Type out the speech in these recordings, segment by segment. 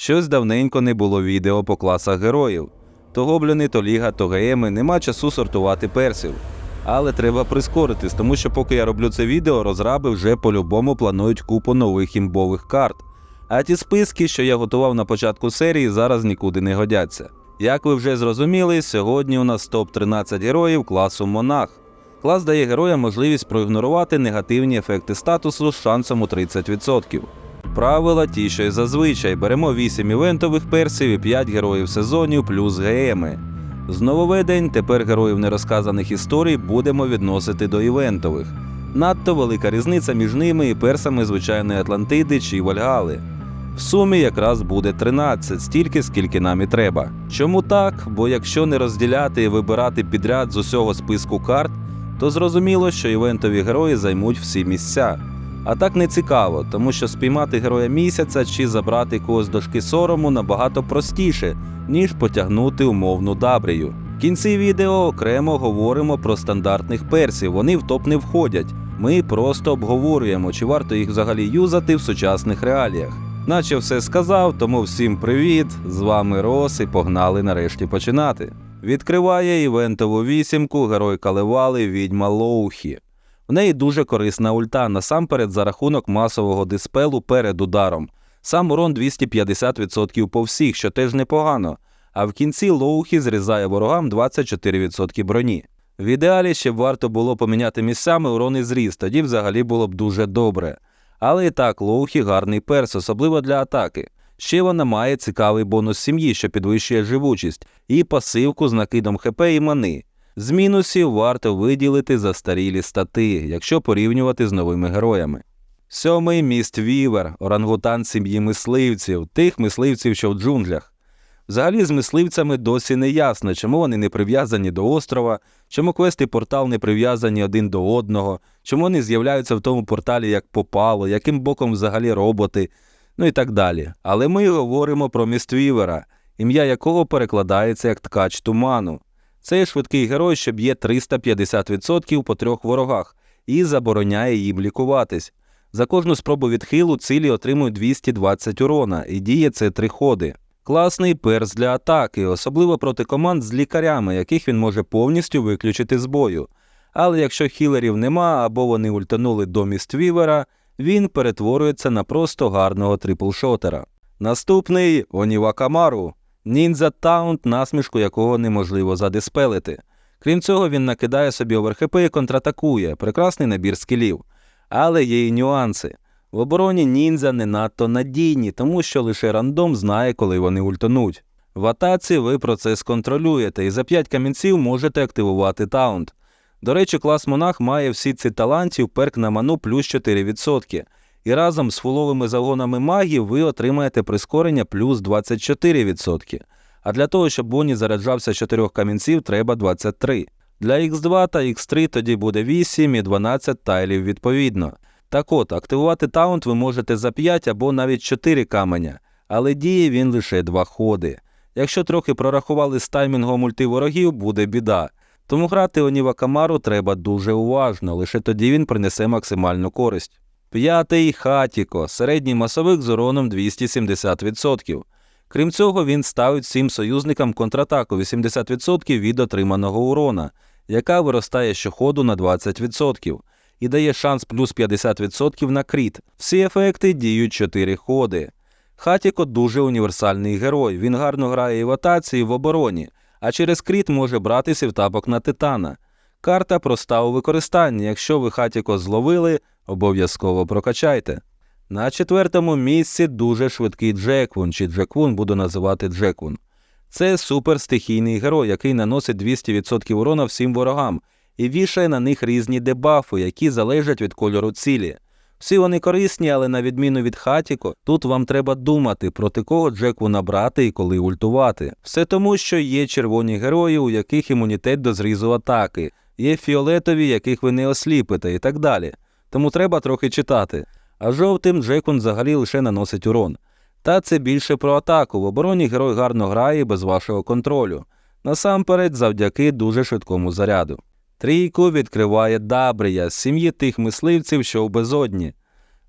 Щось давненько не було відео по класах героїв. То гобліни, то ліга, то ГМи, нема часу сортувати персів. Але треба прискоритись, тому що поки я роблю це відео, розраби вже по-любому планують купу нових імбових карт. А ті списки, що я готував на початку серії, зараз нікуди не годяться. Як ви вже зрозуміли, сьогодні у нас топ-13 героїв класу Монах. Клас дає героям можливість проігнорувати негативні ефекти статусу з шансом у 30%. Правила ті, що й зазвичай беремо 8 івентових персів і 5 героїв сезонів плюс ГМи. З нововведень тепер героїв нерозказаних історій будемо відносити до івентових. Надто велика різниця між ними і персами звичайної Атлантиди чи Вальгали. В сумі якраз буде 13, стільки, скільки нам і треба. Чому так? Бо якщо не розділяти і вибирати підряд з усього списку карт, то зрозуміло, що івентові герої займуть всі місця. А так не цікаво, тому що спіймати героя місяця чи забрати когось дошки сорому набагато простіше, ніж потягнути умовну дабрію. В кінці відео окремо говоримо про стандартних персів, вони в топ не входять. Ми просто обговорюємо, чи варто їх взагалі юзати в сучасних реаліях. Наче все сказав, тому всім привіт! З вами Рос і погнали нарешті починати. Відкриває івентову вісімку герой Калевали відьма Лоухі. В неї дуже корисна ульта, насамперед за рахунок масового диспелу перед ударом. Сам урон 250% по всіх, що теж непогано. А в кінці Лоухі зрізає ворогам 24% броні. В ідеалі ще б варто було поміняти місцями урон і зріст, тоді взагалі було б дуже добре. Але і так, Лоухі гарний перс, особливо для атаки. Ще вона має цікавий бонус сім'ї, що підвищує живучість, і пасивку з накидом ХП і мани. З мінусів варто виділити застарілі стати, якщо порівнювати з новими героями. Сьомий міст Вівер, орангутан сім'ї мисливців, тих мисливців, що в джунглях. Взагалі з мисливцями досі не ясно, чому вони не прив'язані до острова, чому квест і портал не прив'язані один до одного, чому вони з'являються в тому порталі як попало, яким боком взагалі роботи, ну і так далі. Але ми говоримо про міст Вівера, ім'я якого перекладається як ткач туману. Це швидкий герой, що б'є 350% по трьох ворогах і забороняє їм лікуватись. За кожну спробу відхилу цілі отримують 220 урона, і діє це три ходи. Класний перс для атаки, особливо проти команд з лікарями, яких він може повністю виключити з бою. Але якщо хілерів нема або вони ультанули до міст Вівера, він перетворюється на просто гарного триплшотера. Наступний Оніва Камару. Ніндзя Таунт, насмішку якого неможливо задиспелити. Крім цього, він накидає собі оверхп і контратакує, прекрасний набір скілів. Але є і нюанси. В обороні ніндзя не надто надійні, тому що лише рандом знає, коли вони ультануть. В атаці ви процес контролюєте і за 5 камінців можете активувати таунт. До речі, клас монах має всі ці талантів перк на ману плюс 4%. І разом з фуловими загонами магів ви отримаєте прискорення плюс 24%. А для того, щоб Боні заряджався 4 камінців, треба 23. Для Х2 та Х3 тоді буде 8 і 12 тайлів відповідно. Так от, активувати таунт ви можете за 5 або навіть 4 каменя, але діє він лише 2 ходи. Якщо трохи прорахували з таймінгом ульти ворогів, буде біда. Тому грати Оніва Камару треба дуже уважно, лише тоді він принесе максимальну користь. П'ятий Хатіко, середній масовик з уроном 270%. Крім цього, він ставить всім союзникам контратаку 80% від отриманого урона, яка виростає щоходу на 20%, і дає шанс плюс 50% на кріт. Всі ефекти діють 4 ходи. Хатіко дуже універсальний герой, він гарно грає і в атаці, і в обороні, а через кріт може братися в тапок на титана. Карта проста у використанні. Якщо ви Хатіко зловили, обов'язково прокачайте. На четвертому місці дуже швидкий Джеквун, чи Джеквун буду називати Джеквун. Це суперстихійний герой, який наносить 200% урона всім ворогам і вішає на них різні дебафи, які залежать від кольору цілі. Всі вони корисні, але на відміну від Хатіко, тут вам треба думати, проти кого Джеквуна брати і коли ультувати. Все тому, що є червоні герої, у яких імунітет до зрізу атаки, є фіолетові, яких ви не осліпите, і так далі. Тому треба трохи читати. А жовтим Джекун взагалі лише наносить урон. Та це більше про атаку. В обороні герой гарно грає без вашого контролю. Насамперед, завдяки дуже швидкому заряду. Трійку відкриває Дабрія з сім'ї тих мисливців, що у безодні.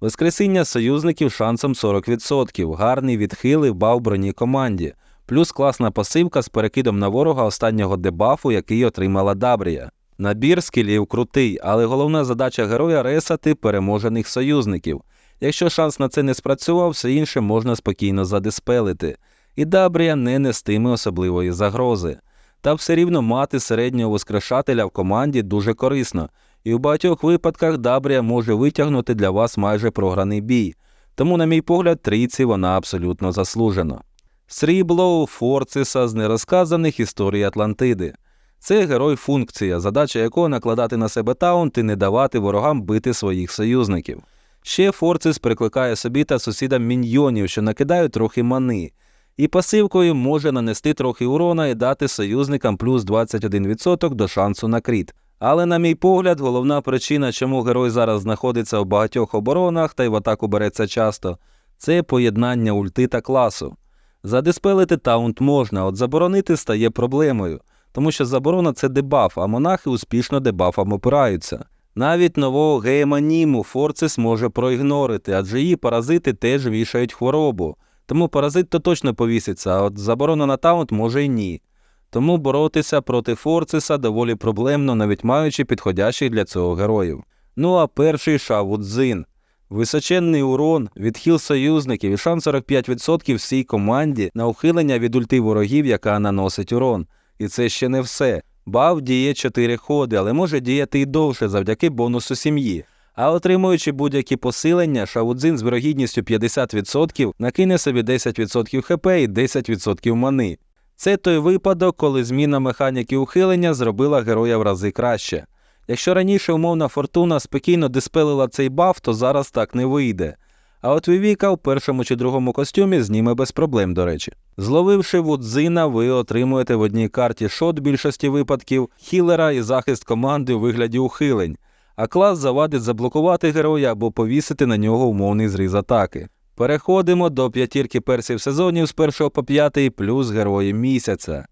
Воскресіння союзників шансом 40%, гарний відхил і бав броні команді, плюс класна пасивка з перекидом на ворога останнього дебафу, який отримала Дабрія. Набір скілів крутий, але головна задача героя ресати переможених союзників. Якщо шанс на це не спрацював, все інше можна спокійно задиспелити, і Дабрія не нестиме особливої загрози. Та все рівно мати середнього воскрешателя в команді дуже корисно, і в багатьох випадках Дабрія може витягнути для вас майже програний бій. Тому, на мій погляд, трійці вона абсолютно заслужена. Сріблоу Форциса з нерозказаних історій Атлантиди. Це герой функція, задача якого накладати на себе таунт і не давати ворогам бити своїх союзників. Ще Форцис прикликає собі та сусідам міньйонів, що накидають трохи мани, і пасивкою може нанести трохи урона і дати союзникам плюс 21% до шансу на кріт. Але, на мій погляд, головна причина, чому герой зараз знаходиться в багатьох оборонах та й в атаку береться часто, це поєднання ульти та класу. Задиспелити таунт можна, от заборонити стає проблемою, тому що заборона це дебаф, а монахи успішно дебафом опираються. Навіть нового гейманіму Форцис може проігнорити, адже її паразити теж вішають хворобу. Тому паразит то точно повіситься, а от заборона на таунт може й ні. Тому боротися проти Форциса доволі проблемно, навіть маючи підходящих для цього героїв. Ну а перший Шавудзин. Височенний урон, відхил союзників і шанс 45% всій команді на ухилення від ульти ворогів, яка наносить урон. І це ще не все. Баф діє 4 ходи, але може діяти і довше завдяки бонусу сім'ї. А отримуючи будь-які посилення, Шаудзин з вирогідністю 50% накине собі 10% хп і 10% мани. Це той випадок, коли зміна механіки ухилення зробила героя в рази краще. Якщо раніше умовна фортуна спокійно диспелила цей баф, то зараз так не вийде. А от Вівіка в першому чи другому костюмі зніме без проблем, до речі. Зловивши Вудзина, ви отримуєте в одній карті шот більшості випадків, хілера і захист команди у вигляді ухилень, а клас завадить заблокувати героя або повісити на нього умовний зріз атаки. Переходимо до п'ятірки персів сезонів з 1 по 5 плюс герої місяця.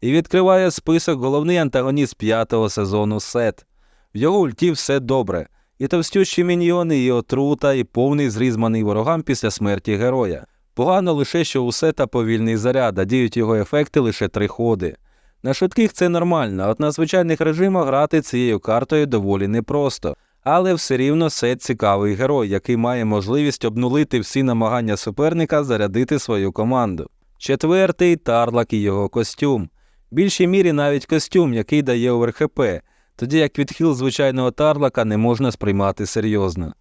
І відкриває список головний антагоніст п'ятого сезону Сет. В його ульті все добре. І товстющі міньйони, і отрута, і повний зріз мани ворогам після смерті героя. Погано лише, що у Сета повільний заряд, а діють його ефекти лише три ходи. На швидких це нормально, от на звичайних режимах грати цією картою доволі непросто. Але все рівно Сет цікавий герой, який має можливість обнулити всі намагання суперника зарядити свою команду. Четвертий Тарлак і його костюм. В більшій мірі навіть костюм, який дає ОверХП, тоді як відхил звичайного Тарлака не можна сприймати серйозно.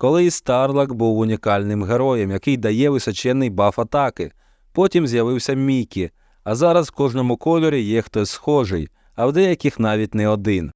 Колись Тарлак був унікальним героєм, який дає височенний баф атаки. Потім з'явився Мікі, а зараз в кожному кольорі є хтось схожий, а в деяких навіть не один.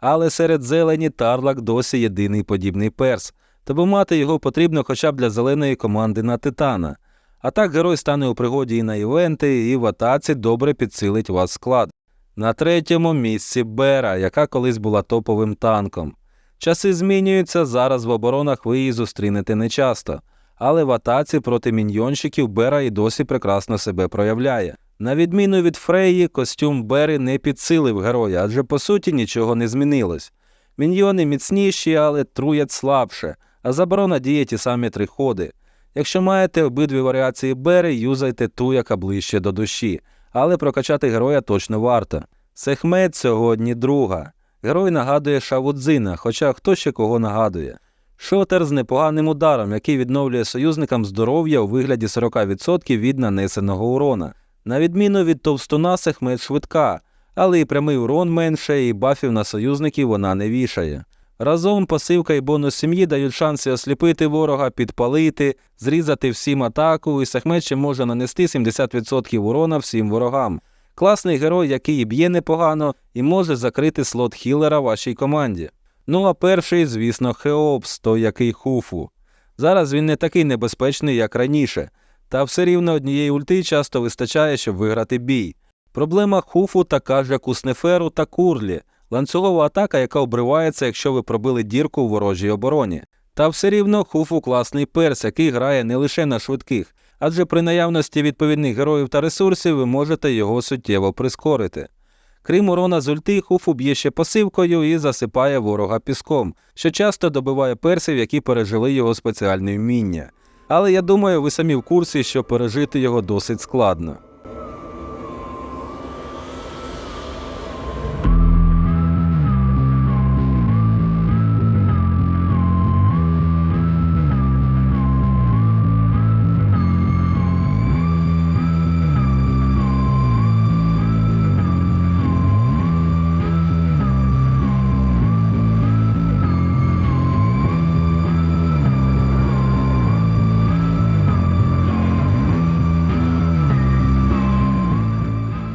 Але серед зелені Тарлак досі єдиний подібний перс, тому мати його потрібно хоча б для зеленої команди на Титана. А так герой стане у пригоді і на івенти, і в атаці добре підсилить вас склад. На третьому місці Бера, яка колись була топовим танком. Часи змінюються, зараз в оборонах ви її зустрінете нечасто, але в атаці проти міньйонщиків Бера і досі прекрасно себе проявляє. На відміну від Фреї, костюм Бери не підсилив героя, адже по суті нічого не змінилось. Міньйони міцніші, але труять слабше, а заборона діє ті самі три ходи. Якщо маєте обидві варіації Бери, юзайте ту, яка ближче до душі, але прокачати героя точно варто. Сехмет сьогодні друга. Герой нагадує Шавудзина, хоча хто ще кого нагадує. Шотер з непоганим ударом, який відновлює союзникам здоров'я у вигляді 40% від нанесеного урона. На відміну від товстуна, Сехмет швидка, але і прямий урон менше, і бафів на союзників вона не вішає. Разом пасивка і бонус сім'ї дають шанси осліпити ворога, підпалити, зрізати всім атаку, і Сехмет ще може нанести 70% урона всім ворогам. Класний герой, який б'є непогано, і може закрити слот хілера вашій команді. Ну а перший, звісно, Хеопс, той який хуфу. Зараз він не такий небезпечний, як раніше, та все рівно однієї ульти часто вистачає, щоб виграти бій. Проблема хуфу така ж, як у Снеферу та Курлі, ланцюгова атака, яка обривається, якщо ви пробили дірку у ворожій обороні. Та все рівно хуфу класний перс, який грає не лише на швидких, адже при наявності відповідних героїв та ресурсів ви можете його суттєво прискорити. Крім урона з ульти, хуфу б'є ще посивкою і засипає ворога піском, що часто добиває персів, які пережили його спеціальне вміння. Але я думаю, ви самі в курсі, що пережити його досить складно.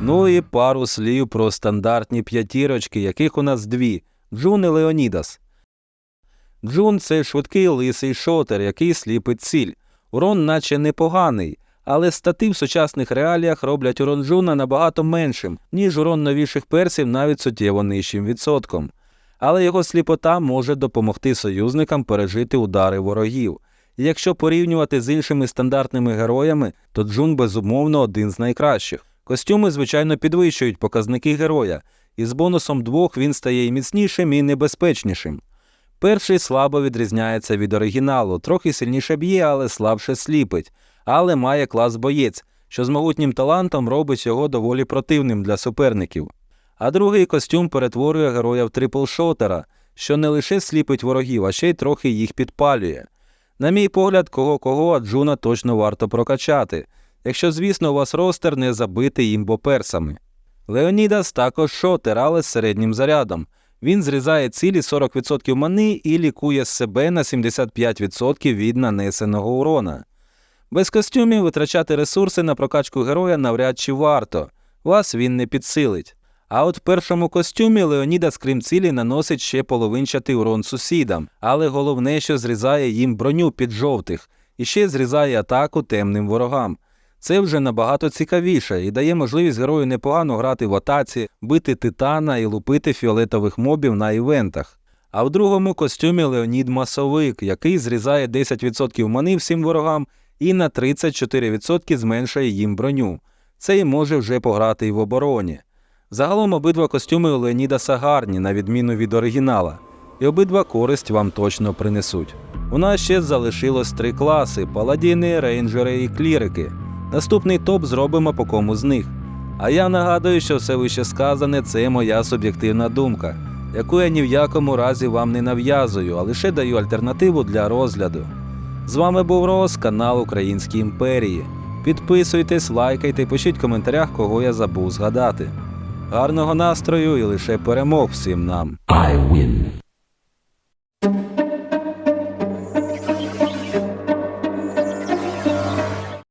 Ну і пару слів про стандартні п'ятірочки, яких у нас дві Джун і Леонідас. Джун це швидкий лисий шотер, який сліпить ціль. Урон наче непоганий, але стати в сучасних реаліях роблять урон Джуна набагато меншим, ніж урон новіших персів навіть суттєво нижчим відсотком. Але його сліпота може допомогти союзникам пережити удари ворогів. Якщо порівнювати з іншими стандартними героями, то Джун безумовно один з найкращих. Костюми, звичайно, підвищують показники героя, і з бонусом двох він стає і міцнішим, і небезпечнішим. Перший слабо відрізняється від оригіналу, трохи сильніше б'є, але слабше сліпить, але має клас боєць, що з могутнім талантом робить його доволі противним для суперників. А другий костюм перетворює героя в трипл-шотера, що не лише сліпить ворогів, а ще й трохи їх підпалює. На мій погляд, кого кого, а Джуна точно варто прокачати, якщо, звісно, у вас ростер не забитий імбоперсами. Леонідас також шотер, з середнім зарядом. Він зрізає цілі 40% мани і лікує себе на 75% від нанесеного урона. Без костюмів витрачати ресурси на прокачку героя навряд чи варто, вас він не підсилить. А от в першому костюмі Леонідас, крім цілі, наносить ще половинчатий урон сусідам, але головне, що зрізає їм броню під жовтих і ще зрізає атаку темним ворогам. Це вже набагато цікавіше і дає можливість герою непогано грати в атаці, бити титана і лупити фіолетових мобів на івентах. А в другому костюмі Леонід Масовик, який зрізає 10% мани всім ворогам і на 34% зменшує їм броню. Цей може вже пограти і в обороні. Загалом обидва костюми у Леонідаса гарні, на відміну від оригінала, і обидва користь вам точно принесуть. У нас ще залишилось три класи: паладіни, рейнджери і клірики. Наступний топ зробимо по кому з них. А я нагадую, що все вище сказане це моя суб'єктивна думка, яку я ні в якому разі вам не нав'язую, а лише даю альтернативу для розгляду. З вами був Рос, канал Українські імперії. Підписуйтесь, лайкайте, пишіть в коментарях, кого я забув згадати. Гарного настрою і лише перемог всім нам! I win.